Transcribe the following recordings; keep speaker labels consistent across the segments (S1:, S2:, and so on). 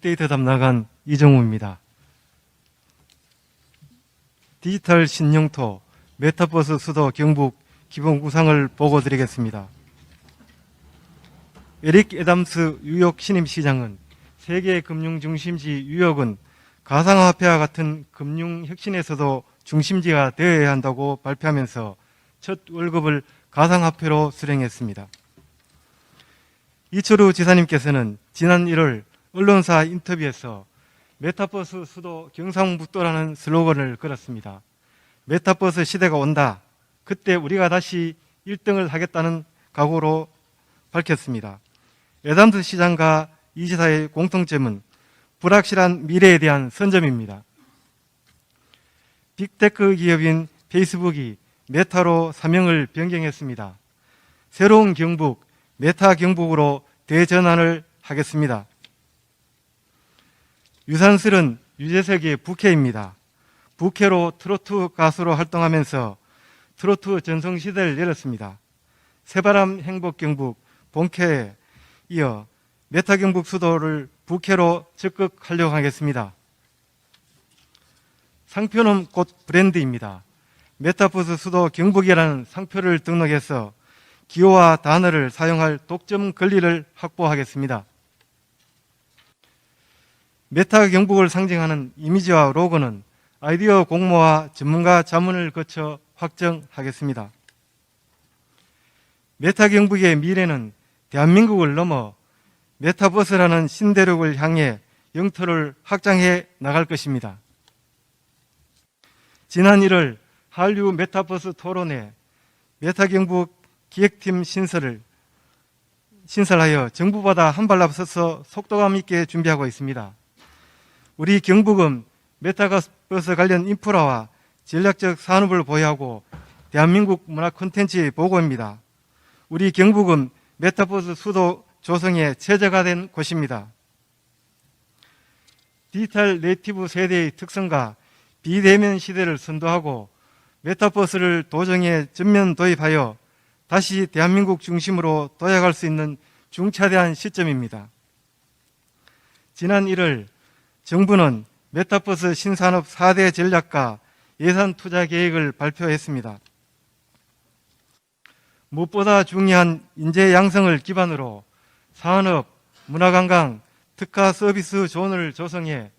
S1: 빅데이터 담당한 이정우입니다. 디지털 신영토 메타버스 수도 경북 기본 구상을 보고 드리겠습니다. 에릭 애담스 뉴욕 신임시장은 세계 금융 중심지 뉴욕은 가상화폐와 같은 금융 혁신에서도 중심지가 되어야 한다고 발표하면서 첫 월급을 가상화폐로 수령했습니다. 이철우 지사님께서는 지난 1월 언론사 인터뷰에서 메타버스 수도 경상북도라는 슬로건을 걸었습니다. 메타버스 시대가 온다. 그때 우리가 다시 1등을 하겠다는 각오로 밝혔습니다. 에담스 시장과 이 지사의 공통점은 불확실한 미래에 대한 선점입니다. 빅테크 기업인 페이스북이 메타로 사명을 변경했습니다. 새로운 경북, 메타 경북으로 대전환을 하겠습니다. 유산슬은 유재석의 부캐입니다. 부캐로 트로트 가수로 활동하면서 트로트 전성시대를 열었습니다. 새바람 행복경북 본캐에 이어 메타경북 수도를 부캐로 적극 활용 하겠습니다. 상표는 곧 브랜드입니다. 메타버스 수도 경북이라는 상표를 등록해서 기호와 단어를 사용할 독점 권리를 확보하겠습니다. 메타 경북을 상징하는 이미지와 로고는 아이디어 공모와 전문가 자문을 거쳐 확정하겠습니다. 메타 경북의 미래는 대한민국을 넘어 메타버스라는 신대륙을 향해 영토를 확장해 나갈 것입니다. 지난 1월 한류 메타버스 토론회 메타경북 기획팀 신설을 신설하여 정부보다 한 발 앞서서 속도감 있게 준비하고 있습니다. 우리 경북은 메타버스 관련 인프라와 전략적 산업을 보유하고 대한민국 문화 콘텐츠의 보고입니다. 우리 경북은 메타버스 수도 조성에 최저가 된 곳입니다. 디지털 네이티브 세대의 특성과 비대면 시대를 선도하고 메타버스를 도정에 전면 도입하여 다시 대한민국 중심으로 도약할 수 있는 중차대한 시점입니다. 지난 1월 정부는 메타버스 신산업 4대 전략과 예산 투자 계획을 발표했습니다. 무엇보다 중요한 인재 양성을 기반으로 산업, 문화관광, 특화 서비스 존을 조성해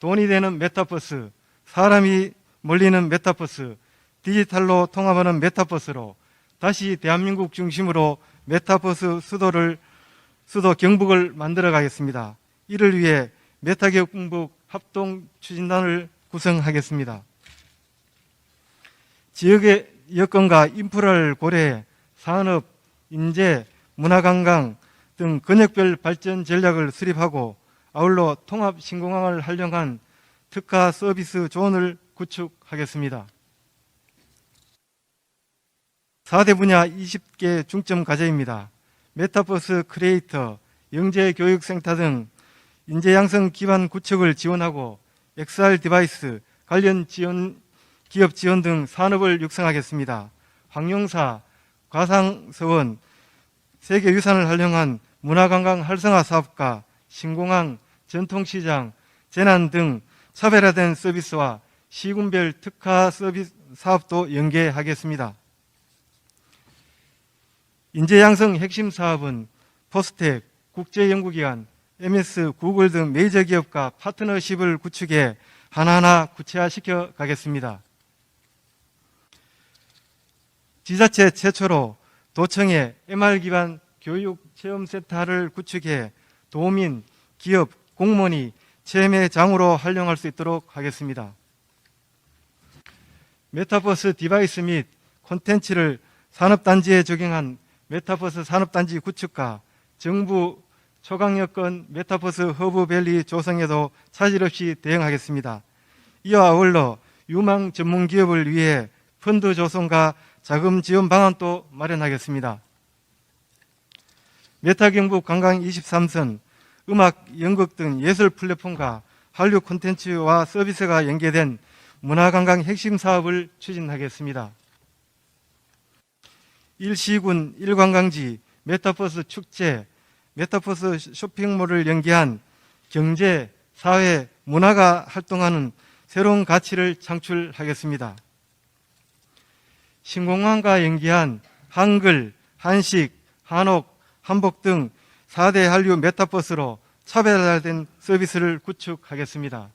S1: 돈이 되는 메타버스, 사람이 몰리는 메타버스, 디지털로 통합하는 메타버스로 다시 대한민국 중심으로 메타버스 수도를 수도 경북을 만들어 가겠습니다. 이를 위해 메타 경북 합동 추진단을 구성하겠습니다. 지역의 여건과 인프라를 고려해 산업, 인재, 문화관광 등 근역별 발전 전략을 수립하고 아울러 통합 신공항을 활용한 특화 서비스 존을 구축하겠습니다. 4대 분야 20개 중점 과제입니다. 메타버스 크리에이터, 영재교육센터 등 인재 양성 기반 구축을 지원하고 XR 디바이스, 관련 지원, 기업 지원 등 산업을 육성하겠습니다. 황용사, 과상서원, 세계 유산을 활용한 문화관광 활성화 사업과 신공항, 전통시장, 재난 등 차별화된 서비스와 시군별 특화 서비스 사업도 연계하겠습니다. 인재 양성 핵심 사업은 포스텍, 국제연구기관, MS, 구글 등 메이저 기업과 파트너십을 구축해 하나하나 구체화시켜 가겠습니다. 지자체 최초로 도청에 MR 기반 교육 체험센터를 구축해 도민, 기업, 공무원이 체험의 장으로 활용할 수 있도록 하겠습니다. 메타버스 디바이스 및 콘텐츠를 산업단지에 적용한 메타버스 산업단지 구축과 정부 초강여건 메타버스 허브밸리 조성에도 차질 없이 대응하겠습니다. 이와 어울러 유망 전문 기업을 위해 펀드 조성과 자금 지원 방안도 마련하겠습니다. 메타경북 관광 23선, 음악, 연극 등 예술 플랫폼과 한류 콘텐츠와 서비스가 연계된 문화관광 핵심 사업을 추진하겠습니다. 일시군, 일관광지, 메타버스 축제, 메타버스 쇼핑몰을 연계한 경제, 사회, 문화가 활동하는 새로운 가치를 창출하겠습니다. 신공항과 연기한 한글, 한식, 한옥, 한복 등 4대 한류 메타버스로 차별화된 서비스를 구축하겠습니다.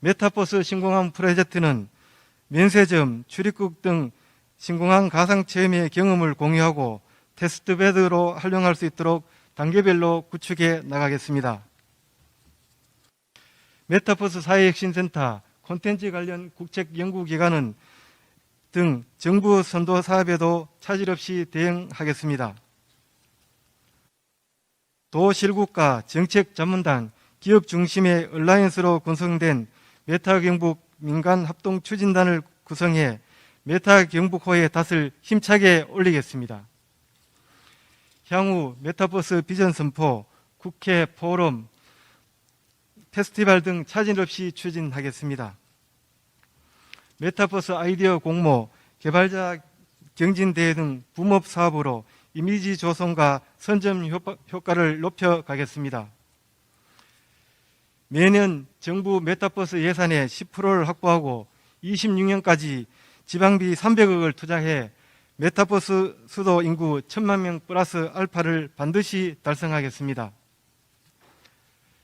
S1: 메타버스 신공항 프로젝트는 면세점, 출입국 등 신공항 가상 체험의 경험을 공유하고 테스트베드로 활용할 수 있도록 단계별로 구축해 나가겠습니다. 메타버스 사회혁신센터, 콘텐츠 관련 국책 연구기관은 등 정부 선도 사업에도 차질 없이 대응하겠습니다. 도실국가 정책 전문단 기업 중심의 얼라이언스로 구성된 메타 경북 민간 합동 추진단을 구성해 메타 경북호의 닷을 힘차게 올리겠습니다. 향후 메타버스 비전 선포, 국회 포럼, 페스티벌 등 차질 없이 추진하겠습니다. 메타버스 아이디어 공모, 개발자 경진대회 등 붐업 사업으로 이미지 조성과 선점 효과- 효과를 높여가겠습니다. 매년 정부 메타버스 예산의 10%를 확보하고 26년까지 지방비 300억을 투자해 메타버스 수도 인구 1000만 명 플러스 알파를 반드시 달성하겠습니다.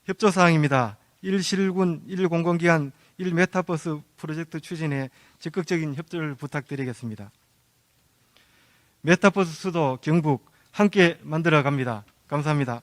S1: 협조사항입니다. 1실군 1공공기관 1메타버스 프로젝트 추진에 적극적인 협조를 부탁드리겠습니다. 메타버스 수도 경북 함께 만들어 갑니다. 감사합니다.